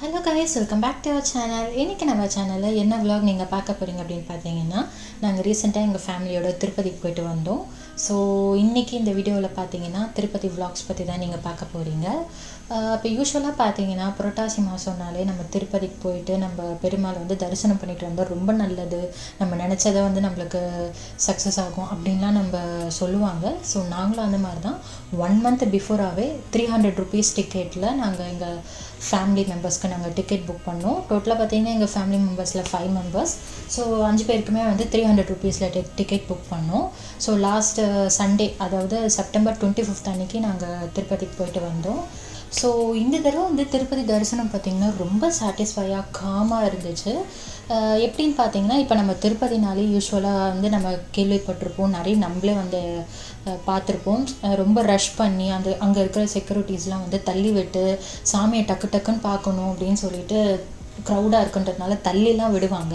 Hello guys welcome back to our channel இன்றைக்கி நம்ம சேனலில் என்ன விலாக் நீங்கள் பார்க்க போகிறீங்க அப்படின்னு பார்த்தீங்கன்னா நாங்கள் ரீசெண்டாக எங்கள் ஃபேமிலியோட திருப்பதிக்கு போயிட்டு வந்தோம். ஸோ இன்றைக்கி இந்த வீடியோவில் பார்த்தீங்கன்னா திருப்பதி விலாக்ஸ் பற்றி தான் நீங்கள் பார்க்க போகிறீங்க இப்போ யூஸ்வலாக பார்த்தீங்கன்னா புரட்டாசி மாதம்னாலே நம்ம திருப்பதிக்கு போயிட்டு நம்ம பெருமாள் வந்து தரிசனம் பண்ணிட்டு வந்தால் ரொம்ப நல்லது. நம்ம நினச்சதை வந்து நம்மளுக்கு சக்ஸஸ் ஆகும் அப்படின்லாம் நம்ம சொல்லுவாங்க. ஸோ நாங்களும் அந்த மாதிரி தான் ஒன் மந்த் பிஃபோராகவே த்ரீ ஹண்ட்ரட் ருபீஸ் டிக்கெட்டில் நாங்கள் எங்கள் ஃபேமிலி மெம்பர்ஸ்க்கு நாங்கள் டிக்கெட் புக் பண்ணோம். டோட்டலாக பார்த்தீங்கன்னா எங்கள் ஃபேமிலி மெம்பர்ஸில் ஃபைவ் மெம்பர்ஸ் ஸோ அஞ்சு பேருக்குமே வந்து த்ரீ ஹண்ட்ரட் ருபீஸில் டிக்கெட் புக் பண்ணோம். ஸோ லாஸ்ட்டு சண்டே அதாவது செப்டம்பர் டுவெண்ட்டி ஃபிஃப்த் அன்னைக்கு நாங்கள் திருப்பதிக்கு போயிட்டு வந்தோம். ஸோ இந்த தடவை வந்து திருப்பதி தரிசனம் பார்த்திங்கன்னா ரொம்ப சாட்டிஸ்ஃபையாக காமாக இருந்துச்சு. எப்படின்னு பார்த்தீங்கன்னா இப்போ நம்ம திருப்பதினாலே யூஸ்வலாக வந்து நம்ம கேள்விப்பட்டிருப்போம். நிறைய நம்மளே வந்து பார்த்துருப்போம் ரொம்ப ரஷ் பண்ணி அந்த அங்கே இருக்கிற செக்யூரிட்டிஸ்லாம் வந்து தள்ளி விட்டு சாமியை டக்கு டக்குன்னு பார்க்கணும் அப்படின்னு சொல்லிட்டு க்ரௌடாக இருக்குன்றதுனால தள்ளிலாம் விடுவாங்க.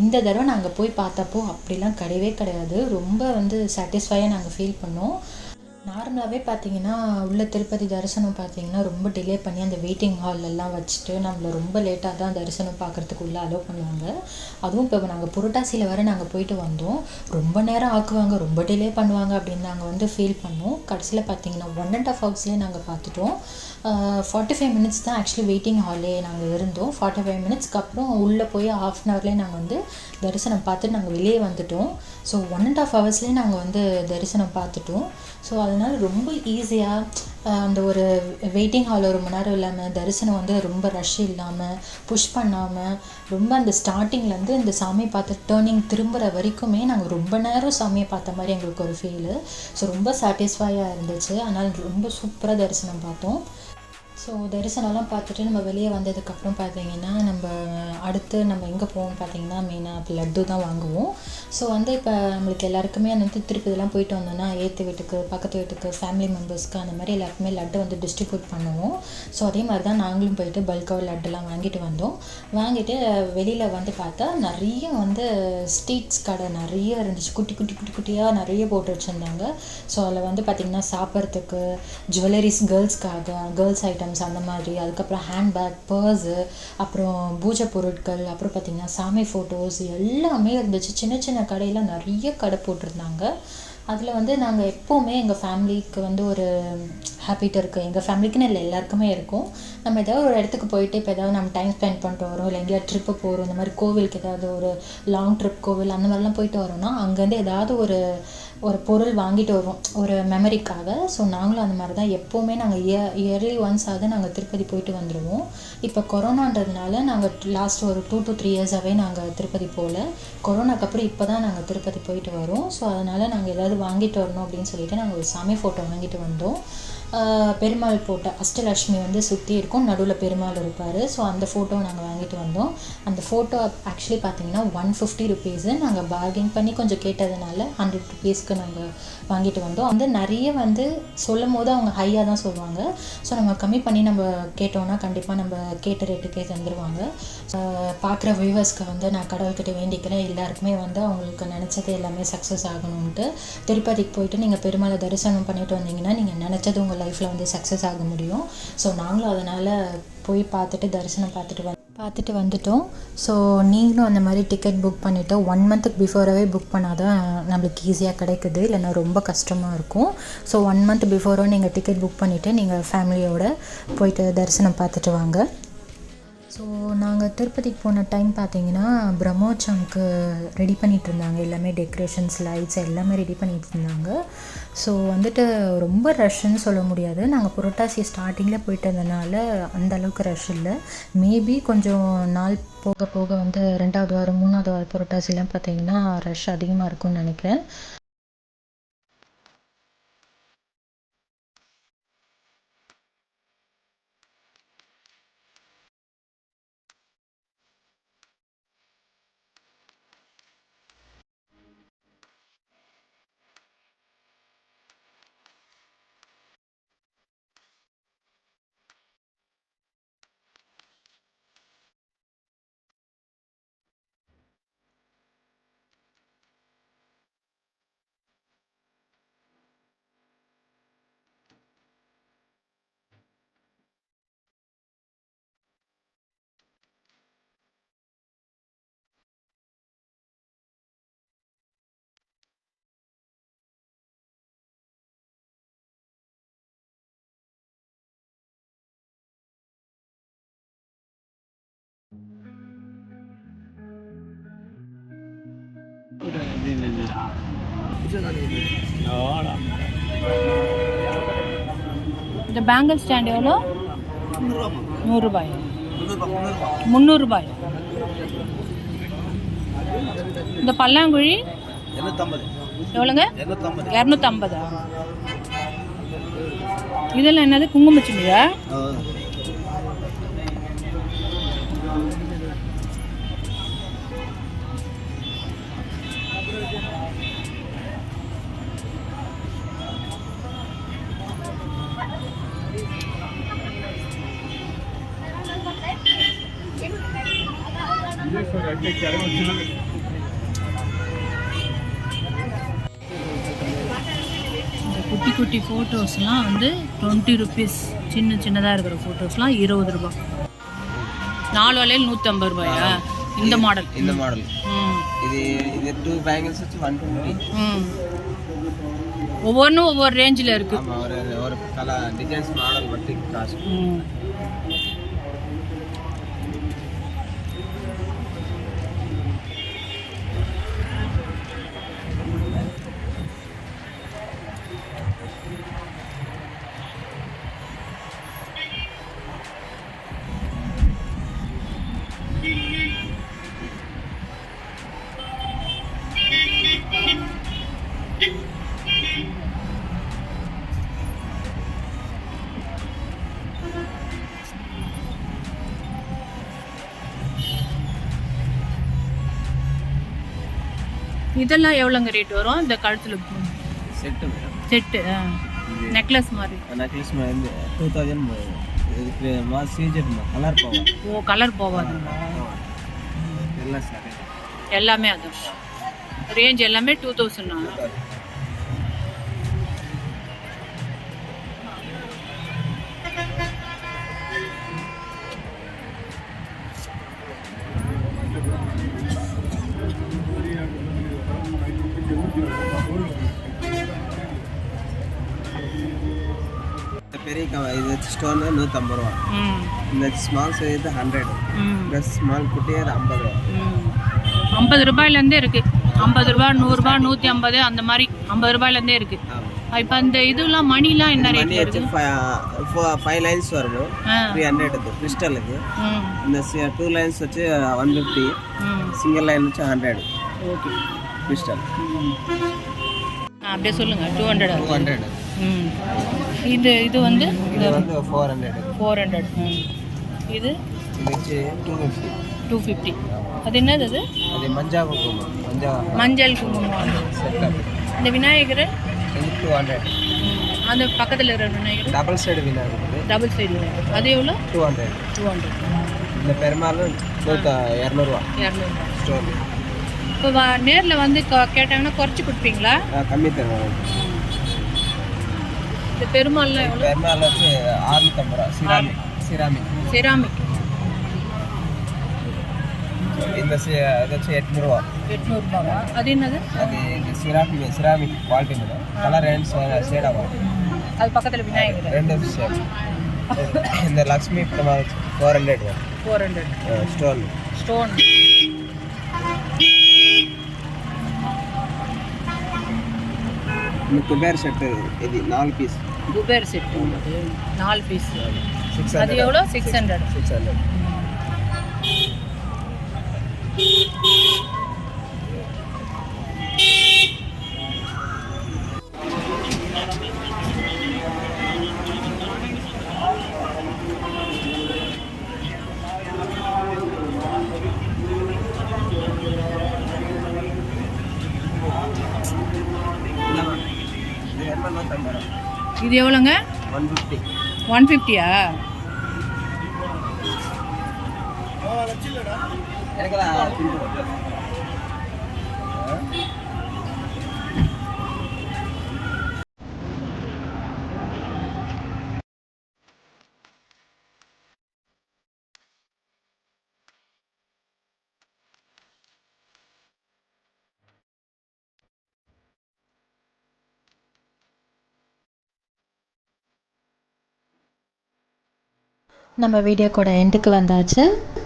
இந்த தடவை நாங்கள் போய் பார்த்தப்போ அப்படிலாம் கிடையவே கிடையாது. ரொம்ப வந்து சாட்டிஸ்ஃபையாக நாங்கள் ஃபீல் பண்ணோம். நார்மலாகவே பார்த்தீங்கன்னா உள்ள திருப்பதி தரிசனம் பார்த்தீங்கன்னா ரொம்ப டிலே பண்ணி அந்த வெயிட்டிங் ஹால்லெல்லாம் வச்சுட்டு நம்மளை ரொம்ப லேட்டாக தான் தரிசனம் பார்க்குறதுக்குள்ளே அலோவ் பண்ணுவாங்க. அதுவும் இப்போ நாங்கள் புரட்டாசியில் வர நாங்கள் போயிட்டு வந்தோம். ரொம்ப நேரம் ஆக்குவாங்க ரொம்ப டிலே பண்ணுவாங்க அப்படின்னு நாங்கள் வந்து ஃபீல் பண்ணோம். கடைசியில் பார்த்தீங்கன்னா ஒன் அண்ட் ஆஃப் ஹவர்ஸ்லேயே நாங்கள் பார்த்துட்டோம். ஃபார்ட்டி ஃபைவ் மினிட்ஸ் தான் ஆக்சுவலி வெயிட்டிங் ஹால்லே நாங்கள் இருந்தோம். ஃபார்ட்டி ஃபைவ் மினிட்ஸ்க்கு அப்புறம் உள்ளே போய் ஹாஃப் அன் ஹவர்லேயே நாங்கள் வந்து தரிசனம் பார்த்துட்டு நாங்கள் வெளியே வந்துட்டோம். ஸோ ஒன் அண்ட் ஆஃப் ஹவர்ஸ்லேயே நாங்கள் வந்து தரிசனம் பார்த்துட்டோம். ஸோ அதனால் ரொம்ப ஈஸியாக அந்த ஒரு வெயிட்டிங் ஹால் ஒரு மணி நேரம் இல்லாமல் தரிசனம் வந்து ரொம்ப ரஷ் இல்லாமல் புஷ் பண்ணாமல் ரொம்ப அந்த ஸ்டார்டிங்லேருந்து இந்த சாமியை பார்த்து டேர்னிங் திரும்புகிற வரைக்குமே நாங்கள் ரொம்ப நேரம் சாமியை பார்த்த மாதிரி எங்களுக்கு ஒரு ஃபீலு ஸோ ரொம்ப சாட்டிஸ்ஃபையாக இருந்துச்சு. அதனால் ரொம்ப சூப்பராக தரிசனம் பார்த்தோம். ஸோ தரிசனம்லாம் பார்த்துட்டு நம்ம வெளியே வந்ததுக்கப்புறம் பார்த்தீங்கன்னா நம்ம அடுத்து நம்ம எங்கே போவோம் பார்த்தீங்கன்னா மெயினாக லட்டு தான் வாங்குவோம். ஸோ வந்து இப்போ நம்மளுக்கு எல்லாருக்குமே வந்து திருப்பதிலாம் போயிட்டு வந்தோம்னா ஏற்று வீட்டுக்கு பக்கத்து வீட்டுக்கு ஃபேமிலி மெம்பர்ஸ்க்கு அந்த மாதிரி எல்லாருக்குமே லட்டு வந்து டிஸ்ட்ரிபியூட் பண்ணுவோம். ஸோ அதே மாதிரி தான் நாங்களும் போயிட்டு பல்காக லட்டுலாம் வாங்கிட்டு வந்தோம். வாங்கிட்டு வெளியில் வந்து பார்த்தா நிறைய வந்து ஸ்ட்ரீட்ஸ் கடை நிறைய இருந்துச்சு. குட்டி குட்டி குட்டி குட்டியாக நிறைய போட்டு வச்சுருந்தாங்க. ஸோ அதில் வந்து பார்த்திங்கன்னா சாப்பிட்றதுக்கு ஜுவல்லரிஸ் கேர்ள்ஸ்க்காக கேர்ள்ஸ் ஐட்டம் ஐட்டம்ஸ் அந்த மாதிரி அதுக்கப்புறம் ஹேண்ட்பேக் பர்ஸு அப்புறம் பூஜை பொருட்கள் அப்புறம் பார்த்திங்கன்னா சாமி ஃபோட்டோஸ் எல்லாமே இருந்துச்சு. சின்ன சின்ன கடையில் நிறைய கடை போட்டிருந்தாங்க. அதில் வந்து நாங்கள் எப்போவுமே எங்கள் ஃபேமிலிக்கு வந்து ஒரு ஹேபிட் இருக்குது எங்கள் ஃபேமிலிக்குன்னு இல்லை எல்லாருக்குமே இருக்கும். நம்ம ஏதாவது ஒரு இடத்துக்கு போயிட்டு இப்போ ஏதாவது நம்ம டைம் ஸ்பெண்ட் பண்ணிட்டு வரோம் இல்லை எங்கேயாவது ட்ரிப்பு போகிறோம் இந்த மாதிரி கோவிலுக்கு ஏதாவது ஒரு லாங் ட்ரிப் கோவில் அந்த மாதிரிலாம் போயிட்டு வரோம்னா அங்கேருந்து ஏதாவது ஒரு ஒரு பொருள் வாங்கிட்டு வருவோம். ஒரு மெமரிக்காக ஸோ நாங்களும் அந்த மாதிரி தான் எப்போவுமே நாங்கள் இயர் இயர்லி ஒன்ஸ் நாங்கள் திருப்பதி போயிட்டு வந்துடுவோம் இப்போ கொரோனான்றதுனால நாங்கள் லாஸ்ட் ஒரு டூ டு த்ரீ இயர்ஸாகவே நாங்கள் திருப்பதி போகல கொரோனாக்கு அப்புறம் இப்போ தான் நாங்கள் திருப்பதி போயிட்டு வரோம். ஸோ அதனால் நாங்கள் ஏதாவது வாங்கிட்டு வரணும் அப்படின்னு சொல்லிட்டு நாங்கள் ஒரு சாமி ஃபோட்டோ வாங்கிட்டு வந்தோம். பெருமாள் போட்ட அஷ்டலட்சுமி வந்து சுற்றி இருக்கும். நடுவில் பெருமாள் இருப்பார். ஸோ அந்த ஃபோட்டோ நாங்கள் வாங்கிட்டு வந்தோம். அந்த ஃபோட்டோ ஆக்சுவலி பார்த்தீங்கன்னா ஒன் ஃபிஃப்டி ருபீஸு நாங்கள் பார்கிங் பண்ணி கொஞ்சம் கேட்டதுனால ஹண்ட்ரட் ருபீஸ்க்கு நாங்கள் வாங்கிட்டு வந்தோம். வந்து நிறைய வந்து சொல்லும் போது அவங்க ஹையாக தான் சொல்லுவாங்க. ஸோ நம்ம கம்மி பண்ணி நம்ம கேட்டோம்னா கண்டிப்பாக நம்ம கேட்ட ரேட்டுக்கே தந்துடுவாங்க பார்க்குற வியூவர்ஸ்க்கு வந்து நான் கடவுள்கிட்ட வேண்டிக்கிறேன். எல்லாருக்குமே வந்து அவங்களுக்கு நினச்சது எல்லாமே சக்ஸஸ் ஆகணும்ன்ட்டு திருப்பதிக்கு போயிட்டு நீங்கள் பெருமாளை தரிசனம் பண்ணிட்டு வந்தீங்கன்னா நீங்கள் நினச்சது உங்களை லைஃப்பில் வந்து சக்ஸஸ் ஆக முடியும். ஸோ நாங்களும் அதனால் போய் பார்த்துட்டு தரிசனம் பார்த்துட்டு வந்து பார்த்துட்டு வந்துட்டோம். ஸோ நீங்களும் அந்த மாதிரி டிக்கெட் புக் பண்ணிவிட்டு ஒன் மந்த்துக்கு பிஃபோராகவே புக் பண்ணால் தான் நம்மளுக்கு ஈஸியாக கிடைக்குது. இல்லைன்னா ரொம்ப கஷ்டமாக இருக்கும். ஸோ ஒன் மந்த் பிஃபோரோ நீங்கள் டிக்கெட் புக் பண்ணிவிட்டு நீங்கள் ஃபேமிலியோடு போயிட்டு தரிசனம் பார்த்துட்டு வாங்க. ஸோ நாங்கள் திருப்பதிக்கு போன டைம் பார்த்தீங்கன்னா பிரம்மோற்சவம்க்கு ரெடி பண்ணிகிட்டு இருந்தாங்க எல்லாமே டெக்கரேஷன்ஸ் லைட்ஸ் எல்லாமே ரெடி பண்ணிகிட்டு இருந்தாங்க ஸோ வந்துட்டு ரொம்ப ரஷ்ன்னு சொல்ல முடியாது. நாங்கள் புரட்டாசி ஸ்டார்டிங்கில் போயிட்டு இருந்தனால அந்த அளவுக்கு ரஷ் இல்லை. மேபி கொஞ்சம் நாள் போக போக வந்து ரெண்டாவது வாரம் மூணாவது வாரம் புரட்டாசிலாம் பார்த்தீங்கன்னா ரஷ் அதிகமாக இருக்கும்னு நினைக்கிறேன். இந்த பேங்கிள் ஸ்டாண்ட் எவ்வளோ? நூறுரூபாய்? முந்நூறுரூபாய்? இந்த பல்லாங்குழி? எவ்வளோங்க? இரநூத்தம்பதா? இதெல்லாம் என்னது? இந்த குட்டி குட்டி ஃபோட்டோஸ்லாம் வந்து டுவெண்ட்டி ருபீஸ் சின்ன சின்னதாக இருக்கிற ஃபோட்டோஸ்லாம் இருபது ரூபாய். நாலு வளையல் நூற்றம்பது ரூபாயா? இந்த மாடல் இந்த மாடல் இது இது டூ பேங்கிள்ஸ் வச்சு ஒன் டுவெண்ட்டி ஒவ்வொன்றும் ஒவ்வொரு ரேஞ்சில் இருக்குது ஆமாம் ஒரு ஒரு கலர் டிசைன்ஸ் மாடல் பற்றி காசு இதெல்லாம் எவ்வளோங்க ரேட் வரும்? இந்த கழுத்தில் செட்டு செட்டு நெக்லஸ் மாதிரி. நெக்லஸ் வந்து டூ தௌசண்ட் இதுக்கு மா சீஜெட் கலர் போவோம் ஓ கலர் போகாதுங்களா எல்லாம் சரி எல்லாமே அது. ரேஞ்ச் எல்லாமே டூ தௌசண்ட் இந்த பெரிய இது ஸ்டோன் நூற்றம்பது ரூபா. இந்த ஸ்மால் சைஸ் ஹண்ட்ரட் ம். ப்ளஸ் ஸ்மால் குட்டி அது ஐம்பது ரூபா. ஐம்பது ரூபாயிலேருந்தே இருக்குது ஐம்பது ரூபா நூறுரூபா நூற்றி ஐம்பது அந்த மாதிரி ஐம்பது ரூபாயிலேருந்தே இருக்குது இப்போ அந்த இதெல்லாம் மணிலாம் என்ன வச்சு இருக்குது ஃபைவ் லைன்ஸ் வரும் த்ரீ ஹண்ட்ரட் இது கிறிஸ்டலுக்கு இந்த டூ லைன்ஸ் வச்சு ஒன் ஃபிஃப்டி சிங்கிள் லைன் வச்சு ஹண்ட்ரட் ஓகே கிறிஸ்டல் அப்படியே சொல்லுங்கள் டூ ஹண்ட்ரட் டூ ஹண்ட்ரட் ம். இது இது வந்து இது வந்து ஃபோர் ஹண்ட்ரட் ஃபோர் ஹண்ட்ரட் ம். இது டூ ஃபிஃப்டி டூ ஃபிஃப்டி அது என்னது அது? அது மஞ்சா குங்குமம். மஞ்சா மஞ்சள் குங்குமம். இந்த விநாயகர்? டூ ஹண்ட்ரட் அந்த பக்கத்தில் இருக்கிற விநாயகர்? டபுள் சைடு இருக்குது டபுள் சைடு விநாயகர். அது எவ்வளோ? டூ ஹண்ட்ரட் டூ ஹண்ட்ரட் இந்த பெருமாளும் இரநூறுவா. இரநூறுபா ஸ்டோன் இப்போ நேரில் வந்து கேட்டாங்கன்னா குறைச்சி கொடுப்பீங்களா? கம்மி தருவாங்க இந்த பெருமாள்லாம் எவ்வளோ பெருமாள் வச்சு ஆறுநூற்றம்பது ரூபா. சிராமிக் சிராமிக் செராமிக் இந்த வச்சு எட்நூறுவா எட்நூறுபாவா? அது என்னது? அது இந்த ceramic ceramic quality madam colour and shade ஆகும் அது பக்கத்தில் விநாயகர். ரெண்டு ஷேட் இந்த Lakshmi four hundred four hundred stone stone இந்த குபேர் செட்டு இது நாலு பீஸ் குபேர் செட்டு உள்ளது நாலு பீஸ் சிக்ஸ் அது ஹண்ட்ரட் எவ்வளோ இது எவ்வளோங்க? ஒன் ஃபிஃப்டி ஒன் ஃபிஃப்டியா எனக்கெல்லாம் நம்ம வீடியோ கூட எண்டுக்கு வந்தாச்சு.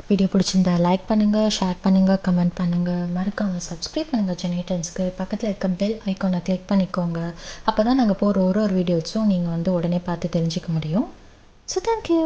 வீடியோ பிடிச்சிருந்தா லைக் பண்ணுங்கள் ஷேர் பண்ணுங்கள் கமெண்ட் பண்ணுங்கள் மறக்காமல் சப்ஸ்கிரைப் பண்ணுங்கள் ஜெனேட்டன்ஸ்க்கு பக்கத்தில் இருக்க பெல் ஐக்கானை கிளிக் பண்ணிக்கோங்க. அப்போ தான் நாங்கள் போகிற ஒரு ஒரு வீடியோஸும் நீங்கள் வந்து உடனே பார்த்து தெரிஞ்சுக்க முடியும். So thank you